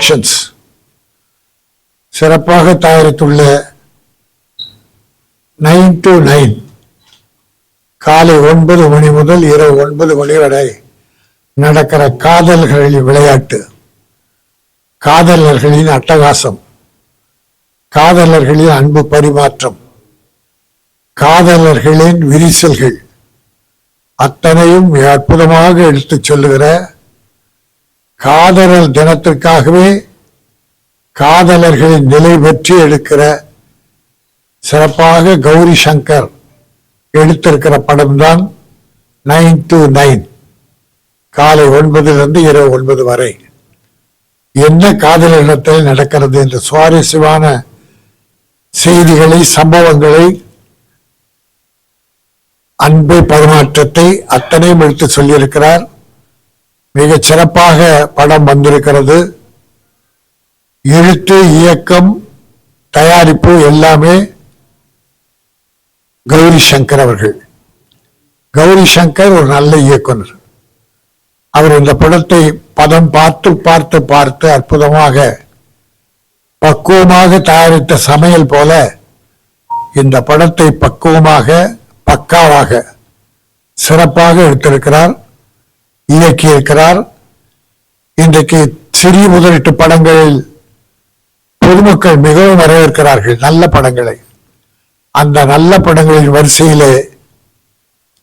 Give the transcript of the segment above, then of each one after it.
Productions சிறப்பாக தயாரித்துள்ள nine to nine காலை ஒன்பது மணி முதல் இரவு ஒன்பது மணி வரை நடக்கிற காதல்களின் விளையாட்டு. காதலர்களின் அட்டகாசம். காதலர்களின் அன்பு பரிமாற்றம். காதலர்களின் விரிசல்கள். அத்தனையும் அற்புதமாக எடுத்துச் சொல்லுகிற காதலர் தினத்திற்காகவே காதலர்களின் நிலை பற்றி எடுக்கிற சிறப்பாக கௌரி சங்கர் எடுத்திருக்கிற படம்தான் நைன் டு நைன் காலை ஒன்பதிலிருந்து இரவு ஒன்பது வரை. என்ன காதலிடத்தில் நடக்கிறது என்ற சுவாரஸ்யமான செய்திகளை சம்பவங்களை அன்பை பரிமாற்றத்தை அத்தனையும் எடுத்து சொல்லியிருக்கிறார். மிக சிறப்பாக படம் வந்திருக்கிறது. எழுத்து இயக்கம் தயாரிப்பு எல்லாமே கௌரி சங்கர் அவர்கள். கௌரி சங்கர் ஒரு நல்ல இயக்குனர். அவர் இந்த படத்தை பதம் பார்த்து பார்த்து பார்த்து அற்புதமாக பக்குவமாக தயாரித்த சமையல் போல இந்த படத்தை பக்குவமாக பக்காவாக சிறப்பாக எடுத்திருக்கிறார். இயக்கியிருக்கிறார். இன்றைக்கு சிறிய முதலீட்டு படங்களில் பொதுமக்கள் மிகவும் வரவேற்கிறார்கள். நல்ல படங்களை. அந்த நல்ல படங்களின் வரிசையிலே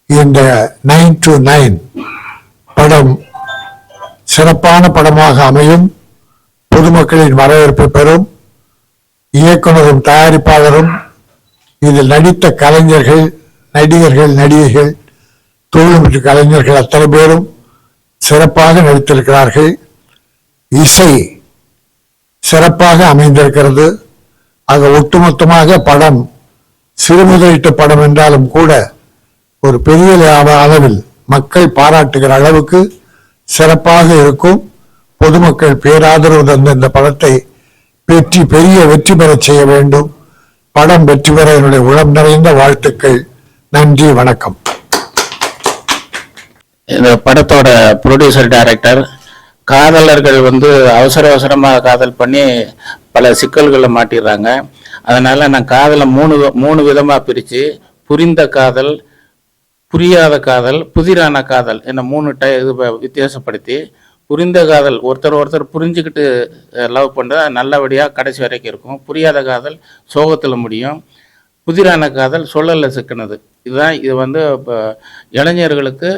இந்த நைன் டு நைன் படம் சிறப்பான படமாக அமையும். பொதுமக்களின் வரவேற்பு பெறும். இயக்குனரும் தயாரிப்பாளரும் இதில் நடித்த கலைஞர்கள் நடிகர்கள் நடிகைகள் தொழில்நுட்ப கலைஞர்கள் அத்தனை பேரும் சிறப்பாக நடித்திருக்கிறார்கள். இசை சிறப்பாக அமைந்திருக்கிறது. ஆக ஒட்டுமொத்தமாக படம் சிறுமுதலீட்டு படம் என்றாலும் கூட ஒரு பெரிய அளவில் மக்கள் பாராட்டுகிற அளவுக்கு சிறப்பாக இருக்கும். பொதுமக்கள் பேராதரவு தந்த இந்த படத்தை வெற்றி பெரிய வெற்றி பெறச் செய்ய வேண்டும். படம் வெற்றி பெற என்னுடைய உளம் நிறைந்த வாழ்த்துக்கள். நன்றி வணக்கம். இந்த படத்தோட ப்ரொடியூசர் டைரக்டர் காதலர்கள் வந்து அவசர அவசரமாக காதல் பண்ணி பல சிக்கல்களை மாட்டிடுறாங்க. அதனால் நான் காதலை மூணு மூணு விதமாக பிரித்து புரிந்த காதல் புரியாத காதல் புதிரான காதல் என்ன மூணு டை இது வித்தியாசப்படுத்தி புரிந்த காதல் ஒருத்தர் ஒருத்தர் புரிஞ்சுக்கிட்டு லவ் பண்ணுறது நல்லபடியாக கடைசி வரைக்கும் இருக்கும். புரியாத காதல் சோகத்தில் முடியும். புதிரான காதல் சொல்லல சிக்கினது. இதுதான் இது வந்து இப்போ இளைஞர்களுக்கு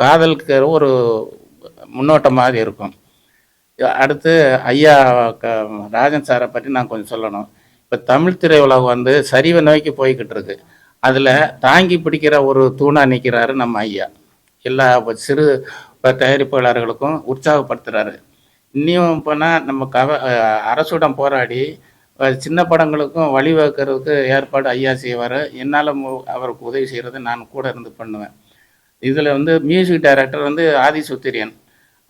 காதலுக்கு ஒரு முன்னோட்டம் மாதிரி இருக்கும். அடுத்து ஐயா க ராஜன் சாரை பற்றி நான் கொஞ்சம் சொல்லணும். இப்போ தமிழ் திரையுலகம் வந்து சரிவை நோக்கி போய்கிட்டு இருக்கு. அதில் தாங்கி பிடிக்கிற ஒரு தூணாக நிற்கிறாரு நம்ம ஐயா. எல்லா சிறு தயாரிப்பாளர்களுக்கும் உற்சாகப்படுத்துகிறாரு இன்னும் போனால் நம்ம கவ அரசுடன் போராடி சின்ன படங்களுக்கும் வழிவகுக்கிறதுக்கு ஏற்பாடு ஐயா செய்வார். என்னால் அவருக்கு உதவி செய்கிறது நான் கூட இருந்து பண்ணுவேன். இதில் வந்து மியூசிக் டைரக்டர் வந்து ஆதி சுத்திரியன்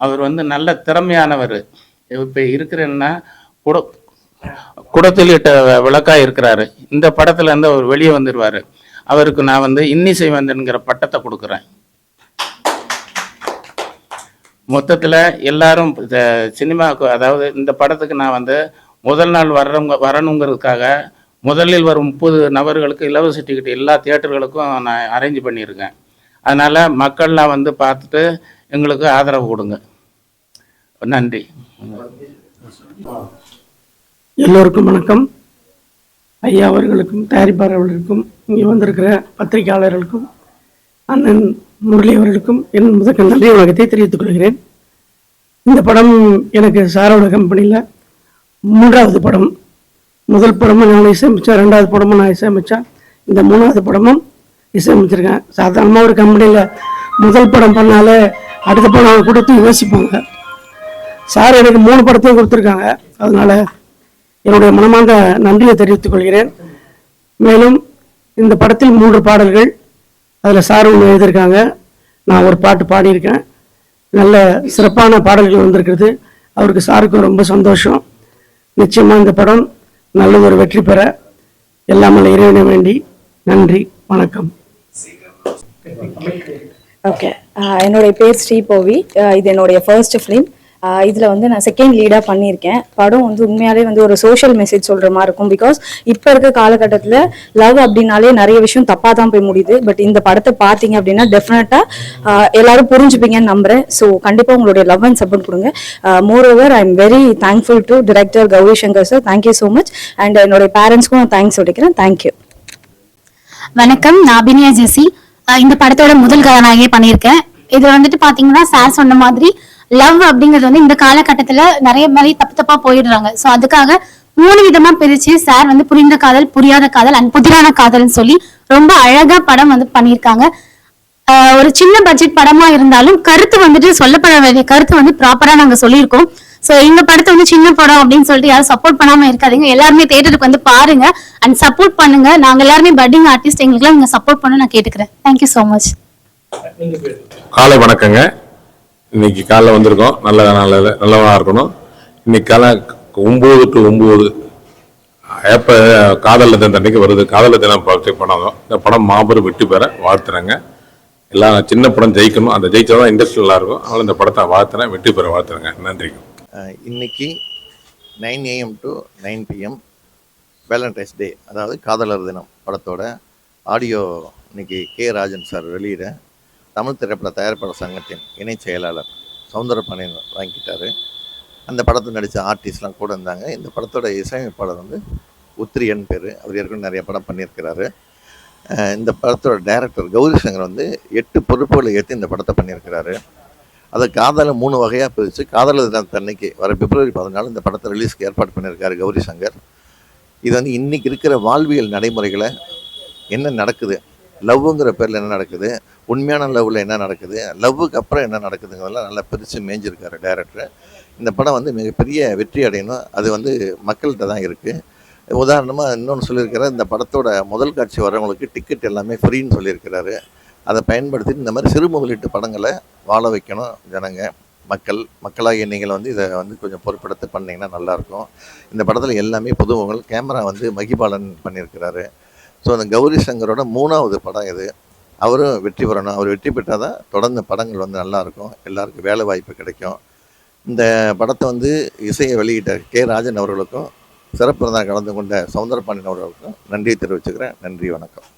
அவர் வந்து நல்ல திறமையானவர். இப்போ இருக்கிறேன்னா குட குடத்திலிட்ட விளக்காக இருக்கிறாரு. இந்த படத்தில் இருந்து அவர் வெளியே வந்துடுவார் அவருக்கு நான் வந்து இன்னிசை வந்தன்கிற பட்டத்தை கொடுக்குறேன். மொத்தத்தில் எல்லாரும் இந்த சினிமாவுக்கு அதாவது இந்த படத்துக்கு நான் வந்து முதல் நாள் வர்றவங்க வரணுங்கிறதுக்காக முதலில் வரும் முப்பது நபர்களுக்கு இலவச டிக்கெட் எல்லா தியேட்டர்களுக்கும் நான் அரேஞ்ச் பண்ணியிருக்கேன். அதனால் மக்கள்லாம் வந்து பார்த்துட்டு எங்களுக்கு ஆதரவு கொடுங்க. நன்றி. எல்லோருக்கும் வணக்கம். ஐயா அவர்களுக்கும் தயாரிப்பாளர்களுக்கும் இங்கே வந்திருக்கிற பத்திரிகையாளர்களுக்கும் அண்ணன் முரளி அவர்களுக்கும் என் முதற்க நன்றி உலகத்தை தெரிவித்துக் கொள்கிறேன். இந்த படம் எனக்கு சாரோட கம்பெனியில் மூன்றாவது படம். முதல் படமும் நான் இசையமைச்சேன் ரெண்டாவது படமும் நான் இசையமைச்சேன் இந்த மூணாவது படமும் இசையமைச்சிருக்கேன். சாதாரணமாக ஒரு கம்பெனியில் முதல் படம் பண்ணாலே அடுத்த படம் கொடுத்து யோசிப்பாங்க. சார் எனக்கு மூணு படத்தையும் கொடுத்துருக்காங்க. அதனால் என்னுடைய மனமார்ந்த நன்றியை தெரிவித்துக் கொள்கிறேன். மேலும் இந்த படத்தில் மூன்று பாடல்கள் அதில் சார் ஒன்று எழுதியிருக்காங்க. நான் ஒரு பாட்டு பாடியிருக்கேன். நல்ல சிறப்பான பாடல்கள் வந்திருக்கிறது. அவருக்கு சாருக்கும் ரொம்ப சந்தோஷம். நிச்சயமாக இந்த படம் நல்ல ஒரு வெற்றி பெற. எல்லாம் இறைவனை வேண்டி நன்றி வணக்கம். ஓகே uh, என்னுடைய பேர் ஸ்ரீபோவி. Uh, இது என்னுடைய ஃபர்ஸ்ட் ஃபிலிம் இதில் வந்து நான் செகண்ட் லீடாக பண்ணியிருக்கேன். படம் வந்து உண்மையாலே வந்து ஒரு சோஷியல் மெசேஜ் சொல்ற மாதிரி இருக்கும். பிகாஸ் இப்போ இருக்க காலகட்டத்தில் லவ் அப்படின்னாலே நிறைய விஷயம் தப்பாக தான் போய் முடியுது. பட் இந்த படத்தை பார்த்தீங்க அப்படின்னா டெஃபினட்டாக uh, எல்லாரும் புரிஞ்சுப்பீங்கன்னு நம்புகிறேன் ஸோ கண்டிப்பாக உங்களுடைய லவ் அண்ட் சப்போர்ட் கொடுங்க. Moreover I am very thankful to director Gowri Shankar sir thank you so much and என்னுடைய பேரண்ட்ஸ்க்கும் தேங்க்ஸ் சொல்லிக்கிறேன். தேங்க்யூ வணக்கம். நான் அபிநயா ஜெசி. இந்த படத்தோட முதல் கதாநாயகியை பண்ணியிருக்கேன். இது வந்துட்டு பாத்தீங்கன்னா சார் சொன்ன மாதிரி லவ் அப்படிங்கிறது வந்து இந்த காலகட்டத்துல நிறைய மாதிரி தப்பு தப்பா போயிடுறாங்க. சோ அதுக்காக மூணு விதமா பிரிச்சு சார் வந்து புரிந்த காதல் புரியாத காதல் அண்ட் புதிரான காதல்னு சொல்லி ரொம்ப அழகா படம் வந்து பண்ணியிருக்காங்க. ஆஹ் ஒரு சின்ன பட்ஜெட் படமா இருந்தாலும் கருத்து வந்துட்டு சொல்லப்பட வேண்டிய கருத்து வந்து ப்ராப்பரா நாங்க சொல்லியிருக்கோம். சோ எங்க படத்தை வந்து சின்ன படம் அப்படின்னு சொல்லிட்டு யாரும் சப்போர்ட் பண்ணாம இருக்காதீங்க. எல்லாருமே தேட்டருக்கு வந்து பாருங்க. அண்ட் சப்போர்ட் பண்ணுங்க. நாங்க எல்லாருமே பட்டிங் ஆர்டிஸ்ட் எங்களுக்குலாம் நீங்க சப்போர்ட் பண்ண நான் கேட்டுக்கிறேன். தேங்க்யூ ஸோ மச் காலை வணக்கங்க. இன்னைக்கு காலைல வந்திருக்கோம். நல்ல நல்ல நல்லவனா இருக்கணும். இன்னைக்கு காலை ஒம்பது டு ஒம்பது எப்போ காதல் தினம் அன்னைக்கு வருது. காதல் தினம் பார்த்து படம் இந்த படம் மாபெரும் வெற்றி பெற வாழ்த்துறேங்க. எல்லாம் சின்ன படம் ஜெயிக்கணும். அந்த ஜெயிச்சா தான் இண்டஸ்ட்ரி நல்லா இருக்கும். அதனால இந்த படத்தை வாழ்த்துறேன். வெற்றி பெற வாழ்த்துறேங்க. நன்றிங்க. இன்னைக்கு nine AM to nine PM Valentine's Day அதாவது காதலர் தினம் படத்தோட ஆடியோ இன்னைக்கு கே ராஜன் சார் வெளியிட தமிழ் திரைப்பட தயாரிப்பாளர் சங்கத்தின் இணைச் செயலாளர் சவுந்தரபாண்டியன் வாங்கிட்டார். அந்த படத்தில் நடித்த ஆர்டிஸ்ட்லாம் கூட இருந்தாங்க. இந்த படத்தோட இசையமைப்பாளர் வந்து உத்திரியன் பேர். அவர் ஏற்கனவே நிறைய படம் பண்ணியிருக்கிறாரு. இந்த படத்தோட டைரக்டர் கௌரி சங்கர் வந்து எட்டு பொறுப்புகளை ஏற்று இந்த படத்தை பண்ணியிருக்கிறாரு. அதை காதலை மூணு வகையாக பிரித்து காதலர் தினத்தன்னைக்கு வர பிப்ரவரி பதினாலு இந்த படத்தை ரிலீஸ்க்கு ஏற்பாடு பண்ணியிருக்காரு கௌரி சங்கர். இது வந்து இன்னைக்கு இருக்கிற வாழ்வியல் நடைமுறைகளை என்ன நடக்குது? லவ்வுங்கிற பேரில் என்ன நடக்குது? உண்மையான லவ்வில் என்ன நடக்குது? லவ்வுக்கு அப்புறம் என்ன நடக்குதுங்கிறதெல்லாம் நல்லா பிரித்து மேய்ஞ்சிருக்காரு டைரக்டர் இந்த படம் வந்து மிகப்பெரிய வெற்றி அடையணும். அது வந்து மக்கள்கிட்ட தான் இருக்குது உதாரணமாக இன்னொன்று சொல்லியிருக்கிறார் இந்த படத்தோட முதல் காட்சி வரவங்களுக்கு டிக்கெட் எல்லாமே ஃப்ரீன்னு சொல்லியிருக்கிறாரு. அதை பயன்படுத்தி இந்த மாதிரி சிறு முதலீட்டு படங்களை வாழ வைக்கணும் ஜனங்க மக்கள் மக்களாகிய நீங்கள் வந்து இதை வந்து கொஞ்சம் பொறுப்பெடுத்து பண்ணிங்கன்னா நல்லாயிருக்கும். இந்த படத்தில் எல்லாமே புதுமுகங்கள் கேமரா வந்து மகிபாலன் பண்ணியிருக்கிறாரு. ஸோ அந்த கௌரி சங்கரோட மூணாவது படம் இது. அவரும் வெற்றி பெறணும். அவர் வெற்றி பெற்றால் தான் தொடர்ந்து படங்கள் வந்து நல்லாயிருக்கும். எல்லாருக்கும் வேலை வாய்ப்பு கிடைக்கும். இந்த படத்தை வந்து இசையை வெளியிட்ட கே. ராஜன் அவர்களுக்கும் சிறப்பு கலந்து கொண்ட சவுந்தரபாண்டியன் அவர்களுக்கும் நன்றியை தெரிவிச்சுக்கிறேன். நன்றி வணக்கம்.